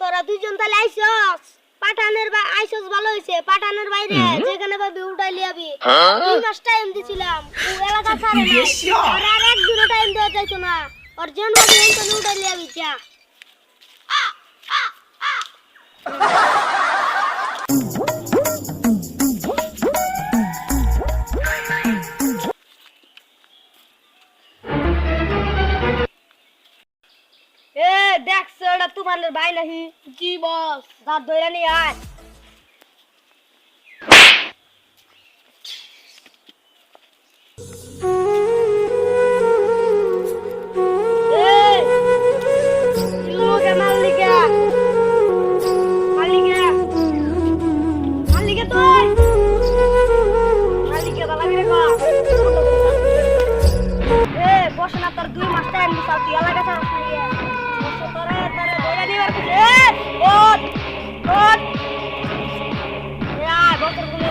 তোরা দুইজন তাহলে আইসস। পাঠানের বা আইসস ভালো হইছে পাঠানের বাইরে যেখানে ভাবি উঠাই লিয়াবি হ্যাঁ? দুই মাস টাইম দিছিলাম এলাকা ছাড়ে না। আর এক একদিনও টাইম দেওয়া যাইতো না। ওর যেন ভাবি উঠাই লিয়াবি যা। তোমার ভাই নাহি জি বস। ধরে নিয়ে আয়।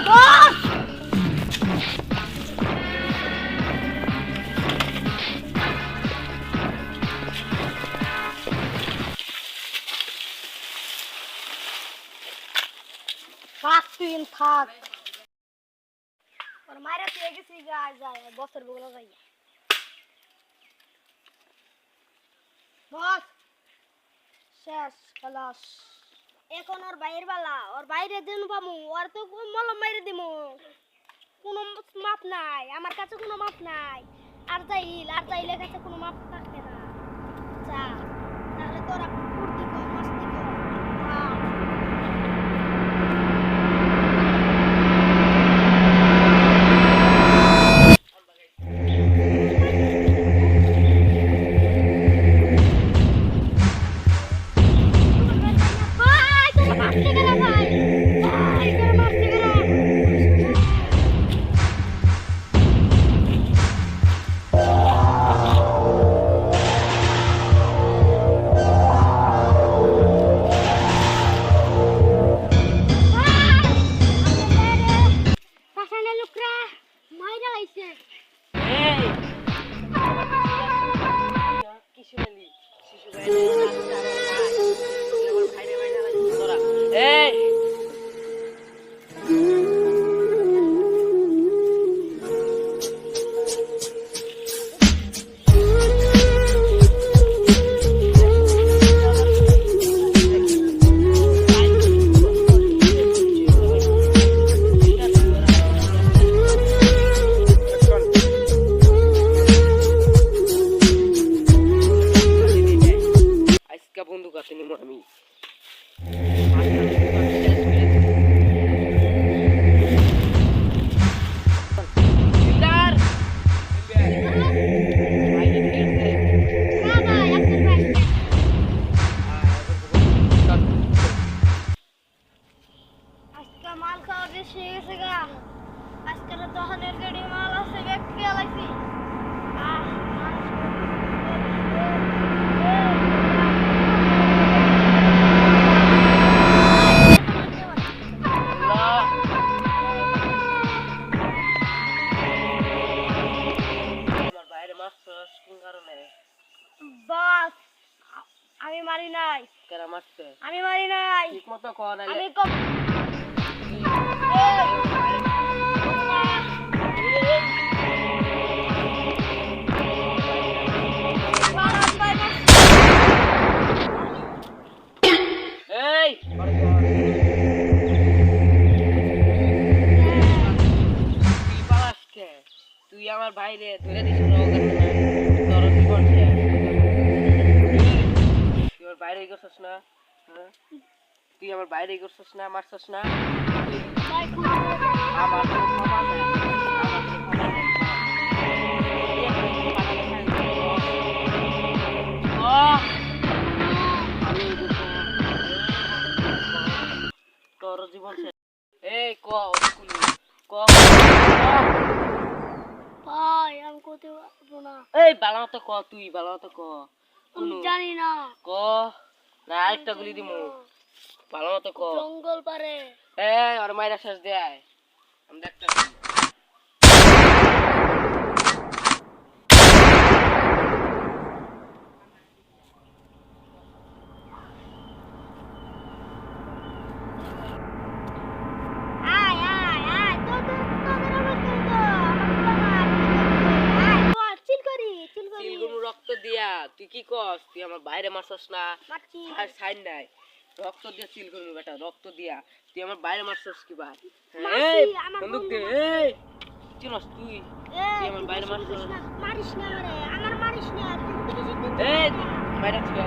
बकवास থাক তুই থাক ওর মায়েরা পেয়ে গেছি গাছ যায় বছর বগুলো যাই বস শেষ খালাস এখন ওর বাইরের বালা, ওর বাইরে দিন পামু ওর তো মলম মাইরে দিমু। কোনো মাপ নাই, আমার কাছে কোনো মাপ নাই। আর যাইল, আর যাইলে কাছে কোনো মাপ থাকবে না। যা, তাহলে তোরা blue. মারি নাই। কেরা মারছে? আমি মারি নাই। না আমি তুই আমার ভাইরে ধরে দিস বাইরে করছিস না? হ্যাঁ? তুই আমার বাইরে করছিস না মারছিস না? আমার তোর জীবন এই ক স্কুলে ক ভাই আমি করতে না। এই বালা তো ক তুই বালা তো ক। আমি জানি না। ক? না আরেকটা গুলি দিমু। ভালো মতো ক। জঙ্গল পারে। এ আর মাইরা শেষ দেয়। আমি দেখতেছি আয় আয় আয় তোদের তোদের আমার তো আমার আয় বল চিল করি চিল করি চিলগুলো রক্ত দিয়া তুই কি কস? তুই আমার বাইরে মারছস না? আর সাইন নাই। রক্ত দিয়া চিল করবি বেটা রক্ত দিয়া। তুই আমার বাইরে মারছস কি ভাই মারছি, এই বন্দুক দে। এই চিনস তুই? তুই আমার বাইরে মারছস। মারিস না রে আমার মারিস না তুই এই বাইরে চলে